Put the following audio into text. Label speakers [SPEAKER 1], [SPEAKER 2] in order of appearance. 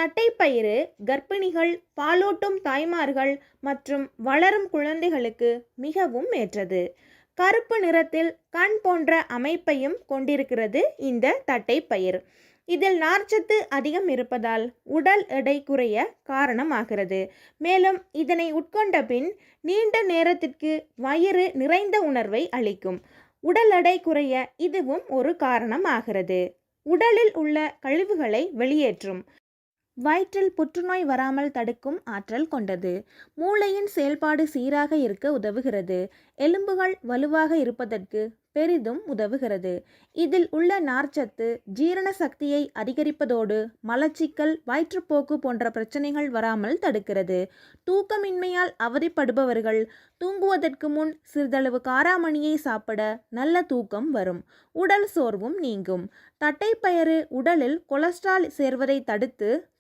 [SPEAKER 1] தட்டைப்பயிறு கர்ப்பிணிகள் பாலூட்டும் தாய்மார்கள் மற்றும் வளரும் குழந்தைகளுக்கு மிகவும் ஏற்றது. கருப்பு நிறத்தில் கண் போன்ற அமைப்பையும் கொண்டிருக்கிறது இந்த தட்டைப்பயிர். இதில் நார்ச்சத்து அதிகம் இருப்பதால் உடல் எடை குறைய காரணமாகிறது. மேலும் இதனை உட்கொண்ட பின் நீண்ட நேரத்திற்கு வயிறு நிறைந்த உணர்வை அளிக்கும். உடல் எடை குறைய இதுவும் ஒரு காரணமாகிறது. உடலில் உள்ள கழிவுகளை வெளியேற்றும். வயிற்றில் புற்றுநோய் வராமல் தடுக்கும் ஆற்றல் கொண்டது. மூளையின் செயல்பாடு சீராக இருக்க உதவுகிறது. எலும்புகள் வலுவாக இருப்பதற்கு பெரிதும் உதவுகிறது. இதில் உள்ள நார்ச்சத்து ஜீரண சக்தியை அதிகரிப்பதோடு மலச்சிக்கல் வயிற்றுப்போக்கு போன்ற பிரச்சனைகள் வராமல் தடுக்கிறது. தூக்கமின்மையால் அவதிப்படுபவர்கள் தூங்குவதற்கு முன் சிறிதளவு காராமணியை சாப்பிட நல்ல தூக்கம் வரும். உடல் சோர்வும் நீங்கும். தட்டைப்பயறு உடலில் கொலஸ்ட்ரால் சேர்வதை தடுத்து